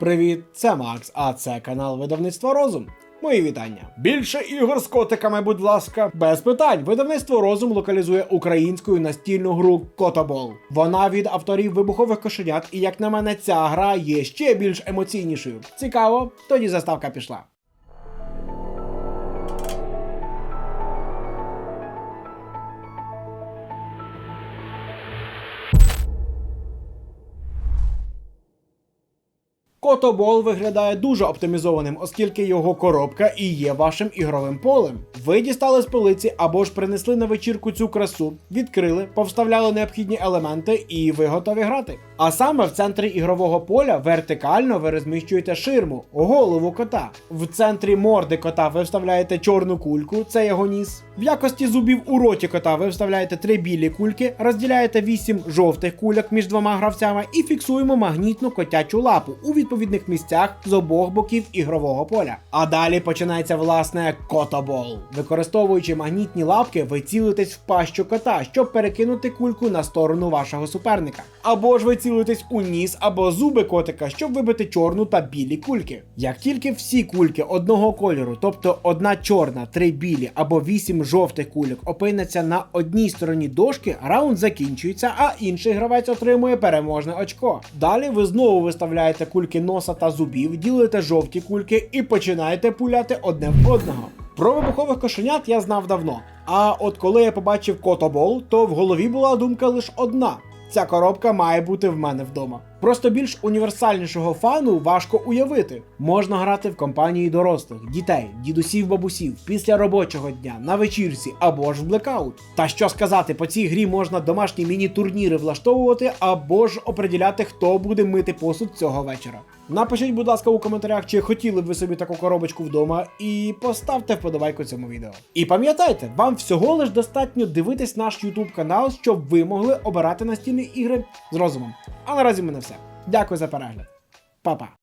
Привіт, це Макс, а це канал Видавництво Розум. Мої вітання. Більше ігор з котиками, будь ласка. Без питань. Видавництво Розум локалізує українську настільну гру Котобол. Вона від авторів вибухових кошенят, і як на мене, ця гра є ще більш емоційнішою. Цікаво, тоді заставка пішла. Котобол виглядає дуже оптимізованим, оскільки його коробка і є вашим ігровим полем. Ви дістали з полиці або ж принесли на вечірку цю красу, відкрили, повставляли необхідні елементи, і ви готові грати. А саме в центрі ігрового поля вертикально ви розміщуєте ширму, голову кота. В центрі морди кота ви вставляєте чорну кульку, це його ніс. В якості зубів у роті кота ви вставляєте три білі кульки, розділяєте вісім жовтих кульок між двома гравцями і фіксуємо магнітну котячу лапу у відповідних місцях з обох боків ігрового поля. А далі починається власне котобол. Використовуючи магнітні лапки, ви цілитесь в пащу кота, щоб перекинути кульку на сторону вашого суперника. Або ж ви цілитесь у ніс або зуби котика, щоб вибити чорну та білі кульки. Як тільки всі кульки одного кольору, тобто одна чорна, три білі або вісім жовтих кульок, опиняться на одній стороні дошки, раунд закінчується, а інший гравець отримує переможне очко. Далі ви знову виставляєте кульки носа та зубів, ділите жовті кульки і починаєте пуляти одне в одного. Про вибухових кошенят я знав давно. А от коли я побачив котобол, то в голові була думка лише одна: ця коробка має бути в мене вдома. Просто більш універсальнішого фану важко уявити. Можна грати в компанії дорослих, дітей, дідусів, бабусів після робочого дня, на вечірці або ж в блекаут. Та що сказати, по цій грі можна домашні міні-турніри влаштовувати або ж оприділяти, хто буде мити посуд цього вечора. Напишіть, будь ласка, у коментарях, чи хотіли б ви собі таку коробочку вдома, і поставте вподобайку цьому відео. І пам'ятайте, вам всього лиш достатньо дивитись наш YouTube канал, щоб ви могли обирати настільні ігри з розумом. А наразі в мене все. Дякую за перегляд. Па-па.